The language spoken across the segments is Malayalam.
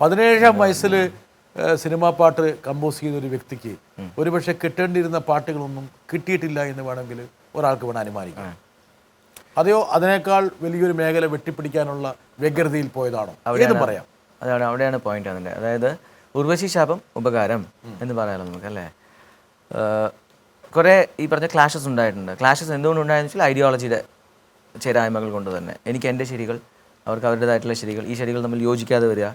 പതിനേഴാം വയസ്സിൽ സിനിമാ പാട്ട് കമ്പോസ് ചെയ്യുന്ന ഒരു വ്യക്തിക്ക് ഒരുപക്ഷെ കിട്ടേണ്ടിയിരുന്ന പാട്ടുകളൊന്നും കിട്ടിയിട്ടില്ല എന്ന് വേണമെങ്കിൽ ഒരാൾക്ക് വേണം അനുമാനിക്കാം. അതെയോ അതിനേക്കാൾ വലിയൊരു മേഖല വെട്ടിപ്പിടിക്കാനുള്ള വ്യഗ്രതയിൽ പോയതാണോ? അവിടെയെന്ന് പറയാം. അതാണ് അവിടെയാണ് പോയിന്റ് അതിന്റെ. അതായത് ഉർവശി ശാപം ഉപകാരം എന്ന് പറയാമല്ലോ നമുക്ക് അല്ലേ? കുറേ ഈ പറഞ്ഞ ക്ലാഷസ് ഉണ്ടായിട്ടുണ്ട്. ക്ലാഷസ് എന്തുകൊണ്ട് ഉണ്ടായെന്ന് വെച്ചാൽ ഐഡിയോളജിയുടെ ചേരായ്മകൾ കൊണ്ട് തന്നെ. എനിക്ക് എന്റെ ശരികൾ അവർക്ക് അവരുടേതായിട്ടുള്ള ശരികൾ ഈ ശരികൾ തമ്മിൽ യോജിക്കാതെ വരിക.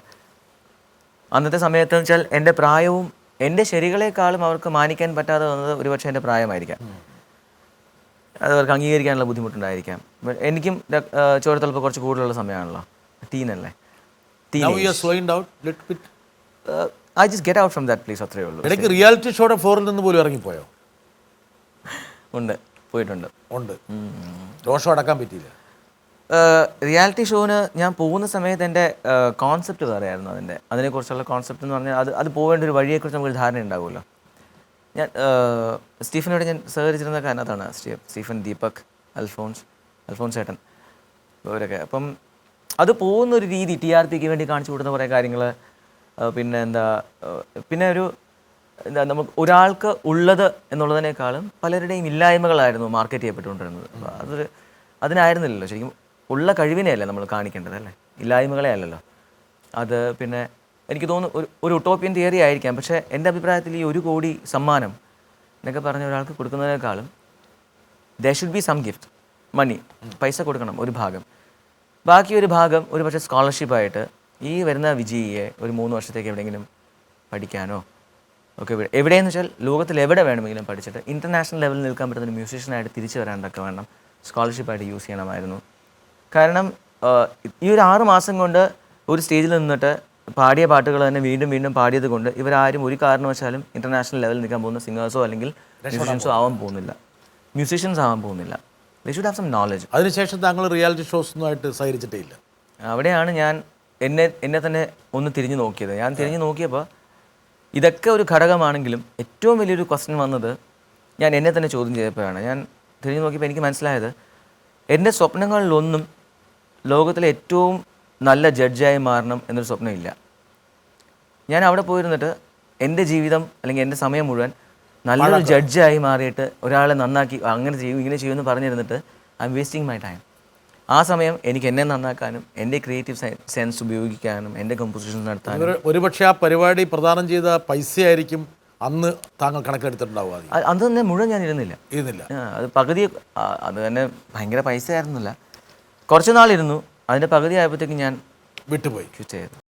അന്നത്തെ സമയത്ത് വെച്ചാൽ എന്റെ പ്രായവും എന്റെ ശരികളെക്കാളും അവർക്ക് മാനിക്കാൻ പറ്റാതെ വന്നത് ഒരുപക്ഷെ എന്റെ പ്രായമായിരിക്കാം. അത് അവർക്ക് അംഗീകരിക്കാനുള്ള ബുദ്ധിമുട്ടുണ്ടായിരിക്കാം. എനിക്കും ചോരത്തളപ്പ് കുറച്ച് കൂടുതലുള്ള സമയമാണല്ലോ. down I just get out from that place അത്രയേ ഉള്ളൂ. ഇടയ്ക്ക് റിയാലിറ്റി ഷോയുടെ ഫോറിൽ നിന്ന് പോലും ഇറങ്ങിപ്പോയോ? ഉണ്ട്. പോയിട്ടുണ്ട്. ഉണ്ട്. രോഷം അടക്കാൻ പറ്റിയില്ല. റിയാലിറ്റി ഷോന് ഞാൻ പോകുന്ന സമയത്ത് എന്റെ കോൺസെപ്റ്റ് പറയായിരുന്നു അതിന്റെ. അതിനെക്കുറിച്ചുള്ള കോൺസെപ്റ്റ് എന്ന് പറഞ്ഞാൽ അത് അത് പോകേണ്ട ഒരു വഴിയെക്കുറിച്ച് നമുക്ക് ധാരണ ഉണ്ടാവുമല്ലോ. ഞാൻ സ്റ്റീഫനോട് ഞാൻ സഹകരിച്ചിരുന്ന കാരണത്താണ് സ്റ്റീ- സ്റ്റീഫൻ ദീപക് അൽഫോൺസ് അൽഫോൺസ് ചേട്ടൻ ഇവരൊക്കെ. അപ്പം അത് പോകുന്ന ഒരു രീതി ടി ആർ പിക്ക് വേണ്ടി കാണിച്ചു കൊടുക്കുന്ന കുറേ കാര്യങ്ങൾ പിന്നെ എന്താ പിന്നെ ഒരു എന്താ നമുക്ക് ഒരാൾക്ക് ഉള്ളത് എന്നുള്ളതിനേക്കാളും പലരുടെയും ഇല്ലായ്മകളായിരുന്നു മാർക്കറ്റ് ചെയ്യപ്പെട്ടുകൊണ്ടിരുന്നത്. അപ്പോൾ അതൊരു അതിനായിരുന്നില്ലല്ലോ. ശരിക്കും ഉള്ള കഴിവിനെയല്ലേ നമ്മൾ കാണിക്കേണ്ടത് അല്ലേ? ഇല്ലായ്മകളെ അല്ലല്ലോ. അത് പിന്നെ എനിക്ക് തോന്നുന്നു ഒരു ഒരു ഉട്ടോപ്യൻ തിയറി ആയിരിക്കാം. പക്ഷേ എന്റെ അഭിപ്രായത്തിൽ ഈ ഒരു കോടി സമ്മാനം എന്നൊക്കെ പറഞ്ഞ ഒരാൾക്ക് കൊടുക്കുന്നതിനേക്കാളും they should be some gift money പൈസ കൊടുക്കണം ഒരു ഭാഗം. ബാക്കി ഒരു ഭാഗം ഒരു പക്ഷേ സ്കോളർഷിപ്പായിട്ട് ഈ വരുന്ന വിജയിയെ ഒരു മൂന്ന് വർഷത്തേക്ക് എവിടെയെങ്കിലും പഠിക്കാനോ ഒക്കെ ഇവിടെ എവിടെയെന്ന് വെച്ചാൽ ലോകത്തിൽ എവിടെ വേണമെങ്കിലും പഠിച്ചിട്ട് ഇന്റർനാഷണൽ ലെവലിൽ നിൽക്കാൻ പറ്റുന്ന ഒരു മ്യൂസീഷ്യനായിട്ട് തിരിച്ചു വരാനൊക്കെ വേണം. സ്കോളർഷിപ്പായിട്ട് യൂസ് ചെയ്യണമായിരുന്നു. കാരണം ഈ ഒരു ആറ് മാസം കൊണ്ട് ഒരു സ്റ്റേജിൽ നിന്നിട്ട് പാടിയ പാട്ടുകൾ തന്നെ വീണ്ടും വീണ്ടും പാടിയത് കൊണ്ട് ഇവരാരും ഒരു കാരണവശാലും ഇന്റർനാഷണൽ ലെവലിൽ നിൽക്കാൻ പോകുന്ന സിംഗേഴ്സോ അല്ലെങ്കിൽ മ്യൂസീഷ്യൻസോ ആവാൻ പോകുന്നില്ല. മ്യൂസീഷ്യൻസ് ആവാൻ പോകുന്നില്ല. They should have some knowledge അതിനുശേഷം താങ്കൾ റിയാലിറ്റി ഷോസ് ഒന്നുമായിട്ട് സഹകരിച്ചിട്ടേ ഇല്ല. അവിടെയാണ് ഞാൻ എന്നെ എന്നെ തന്നെ ഒന്ന് തിരിഞ്ഞു നോക്കിയത്. ഞാൻ തിരിഞ്ഞു നോക്കിയപ്പോൾ ഇതൊക്കെ ഒരു ഘടകമാണെങ്കിലും ഏറ്റവും വലിയൊരു ക്വസ്റ്റ്യൻ വന്നത് ഞാൻ എന്നെ തന്നെ ചോദ്യം ചെയ്തപ്പോഴാണ്. ഞാൻ തിരിഞ്ഞു നോക്കിയപ്പോൾ എനിക്ക് മനസ്സിലായത് എന്റെ സ്വപ്നങ്ങളിലൊന്നും ലോകത്തിലെ ഏറ്റവും നല്ല ജഡ്ജായി മാറണം എന്നൊരു സ്വപ്നമില്ല. ഞാൻ അവിടെ പോയിരുന്നിട്ട് എന്റെ ജീവിതം അല്ലെങ്കിൽ എന്റെ സമയം മുഴുവൻ നല്ലൊരു ജഡ്ജായി മാറിയിട്ട് ഒരാളെ നന്നാക്കി അങ്ങനെ ചെയ്യും ഇങ്ങനെ ചെയ്യുമെന്ന് പറഞ്ഞിരുന്നിട്ട് I'm wasting my time ആ സമയം എനിക്ക് എന്നെ നന്നാക്കാനും എന്റെ ക്രിയേറ്റീവ് സെൻസ് ഉപയോഗിക്കാനും എന്റെ കമ്പോസിഷൻ നടത്താനും. ഒരു- ഒരുപക്ഷെ ആ പരിപാടി പ്രദാനം ചെയ്ത പൈസയായിരിക്കും അന്ന് താങ്കൾ കണക്കെടുത്തിട്ടുണ്ടാവുക അത് തന്നെ മുഴുവൻ ഞാൻ ഇരുന്നില്ല. ഇരുന്നില്ല. അത് പകുതി അത് തന്നെ ഭയങ്കര പൈസ ആയിരുന്നില്ല കുറച്ച് നാളിരുന്നു അതിന്റെ പകുതി ആയപ്പോഴത്തേക്കും ഞാൻ വിട്ടുപോയി. ചെയ്തു.